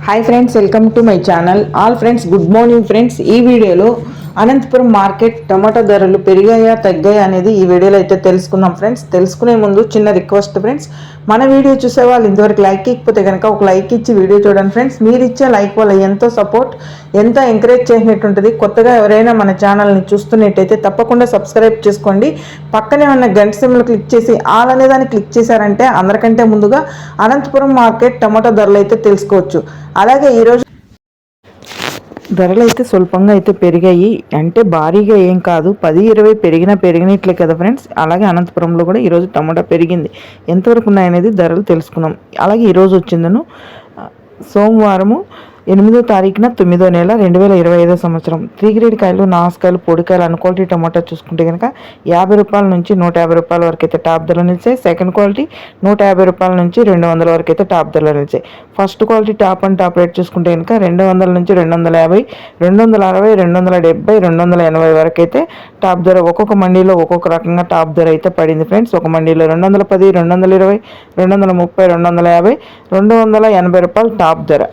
Hi friends welcome to my channel all friends good morning friends ఈ వీడియోలో Anantapuram market టమాటా ధరలు పెరిగాయా తగ్గాయా అనేది ఈ వీడియోలో అయితే తెలుసుకుందాం ఫ్రెండ్స్ తెలుసుకునే ముందు చిన్న రిక్వెస్ట్ ఫ్రెండ్స్ మన వీడియో చూసే వాళ్ళు ఇంతవరకు లైక్ ఇకపోతే కనుక ఒక లైక్ ఇచ్చి వీడియో చూడండి ఫ్రెండ్స్ మీరు ఇచ్చే లైక్ వల్ల ఎంతో సపోర్ట్ ఎంతో ఎంకరేజ్ చేసినట్టు ఉంటుంది. కొత్తగా ఎవరైనా మన ఛానల్ని చూస్తున్నట్టయితే తప్పకుండా సబ్స్క్రైబ్ చేసుకోండి. పక్కనే ఉన్న గంట సిమ్లు క్లిక్ చేసి ఆల్ అనే దాన్ని క్లిక్ చేశారంటే అందరికంటే ముందుగా అనంతపురం మార్కెట్ టమాటో ధరలు అయితే తెలుసుకోవచ్చు. అలాగే ఈరోజు ధరలు అయితే స్వల్పంగా అయితే పెరిగాయి. అంటే భారీగా ఏం కాదు. పది ఇరవై పెరిగినా పెరిగినట్లే కదా ఫ్రెండ్స్. అలాగే అనంతపురంలో కూడా ఈరోజు టమాటా పెరిగింది. ఎంతవరకు ఉన్నాయనేది ధరలు తెలుసుకున్నాం అలాగే ఈరోజు వచ్చిందను. సోమవారము ఎనిమిదో తారీఖున తొమ్మిదో నెల రెండు వేల ఇరవై ఐదో సంవత్సరం త్రీ గ్రేడ్ కాయలు నాసుకాయలు పొడికాయలు అన్ క్వాలిటీ టమాటా చూసుకుంటే కనుక యాభై రూపాయల నుంచి నూట యాభై రూపాయల వరకు అయితే టాప్ ధరలు నిలిచాయి సెకండ్ క్వాలిటీ నూట యాభై రూపాయల నుంచి రెండు వందల వరకు అయితే టాప్ ధరలు నిలిచాయి first quality top and top rate చూసుకుంటే కనుక రెండు వందల నుంచి రెండు వందల యాభై రెండు వందల అరవై రెండు వందల డెబ్బై రెండు వందల ఎనభై వరకు అయితే టాప్ ధర ఒక్కొక్క మండీలో ఒక్కొక్క రకంగా టాప్ ధర అయితే పడింది ఫ్రెండ్స్ ఒక మండీలో రెండు వందల పది రెండు వందల ఇరవై రెండు వందల ముప్పై రెండు వందల యాభై రెండు వందల ఎనభై రూపాయలు టాప్ ధర